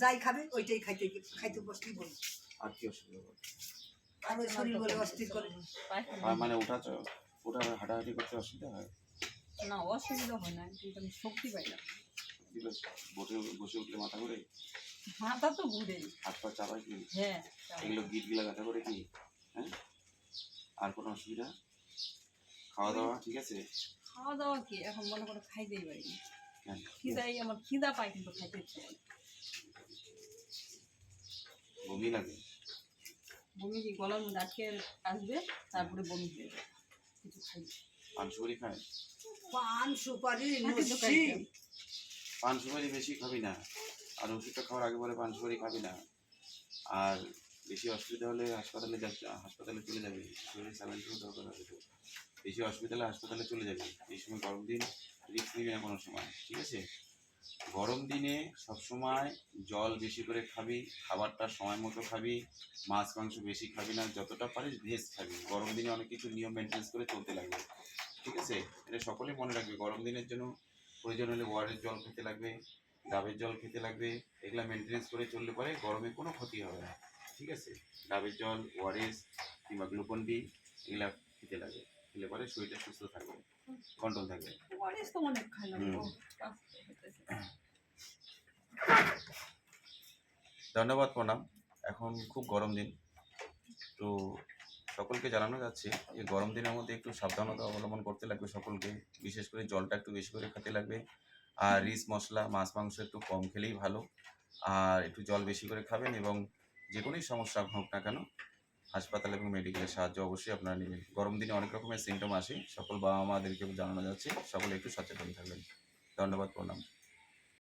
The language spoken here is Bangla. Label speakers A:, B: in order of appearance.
A: যাই খাবে ওইটাই খাইতে খাইতে বসতেই বলি
B: আর কি অসুবিধা হবে?
A: আর ওই শরীর বলে অস্থির করে।
B: আর মানে ওটা ওঠা হাঁটাহাঁটি করতে অসুবিধা হয়?
C: না অসুবিধা হয় না কিন্তু আমি শক্তি পাই না।
B: বসে বসে উঠলে মাথা ঘুরে?
C: মাথা তো ঘুরে।
B: হাত পা চাপায় কি?
C: হ্যাঁ
B: এগুলো গিট গিলা ব্যথা করে কি? হ্যাঁ? আর কোনো অসুবিধা? খাওয়া দাওয়া ঠিক আছে?
C: খাওয়া দাওয়া কি? এখন মনে করে খাইতেই পারি? খিদাই আমার খিদা পাই কিন্তু খাইতে। ইচ্ছে করে।
B: বমি লাগে।
C: বমি কি? গলার মধ্যে আটকে আসবে তারপরে বমি হয়ে যাবে। কিছু খাই
B: পান সুপারি খায়?
A: পান সুপারি লস্যি
B: পান সুপারি বেশি খাবি না। আর ওষুধটা খাওয়ার আগে বলে পান সুপারি খাবি না। আর বেশি অসুবিধা হলে হাসপাতালে যা হাসপাতালে চলে যাবে। শরীরে স্যালাইন দরকার হবে তো। বেশি অসুবিধা হলে হাসপাতালে চলে যাবে। এই সময় গরম দিন রিস্ক নিবি না কোনো সময় ঠিক আছে? গরম দিনে সবসময় জল বেশি করে খাবি, খাবারটা সময় মতো খাবি, মাছ, মাংস বেশি খাবি না, যতটা পারিস ভেজ খাবি। গরম দিনে অনেক কিছু নিয়ম মেনটেন্স করে চলতে লাগবে। ঠিক আছে? এটা সকলেই মনে রাখবে। গরম দিনের জন্য প্রয়োজন হলে ওয়ারের জল খেতে লাগবে, ডাবের জল খেতে লাগবে। এগুলো মেনটেনেন্স করে চললে পরে গরমে কোনো ক্ষতি হবে না। ঠিক আছে? ডাবের জল ওয়ারেস কিংবা গ্লুকন ডি এগুলা খেতে লাগবে খেলে পরে শরীরটা সুস্থ থাকবে, কন্ট্রোল থাকবে।
C: তো অনেক।
B: ধন্যবাদ প্রণাম। এখন খুব গরম দিন। তো সকলকে জানানো যাচ্ছে এই গরম দিনের মধ্যে একটু সাবধানতা অবলম্বন করতে লাগবে সকলকে। বিশেষ করে জলটা একটু বেশি করে খেতে লাগবে। আর রিচ মশলা মাছ মাংস একটু কম খেলেই ভালো। আর একটু জল বেশি করে খাবেন এবং যে কোনোই সমস্যা হোক না কেন হাসপাতাল এবং মেডিকেলের সাহায্য অবশ্যই আপনারা নেবেন। গরম দিনে অনেক রকমের সিমটম আসে। সকল বাবা মাদেরকে জানানো যাচ্ছে। সকলে একটু সচেতন থাকবেন। ধন্যবাদ প্রণাম।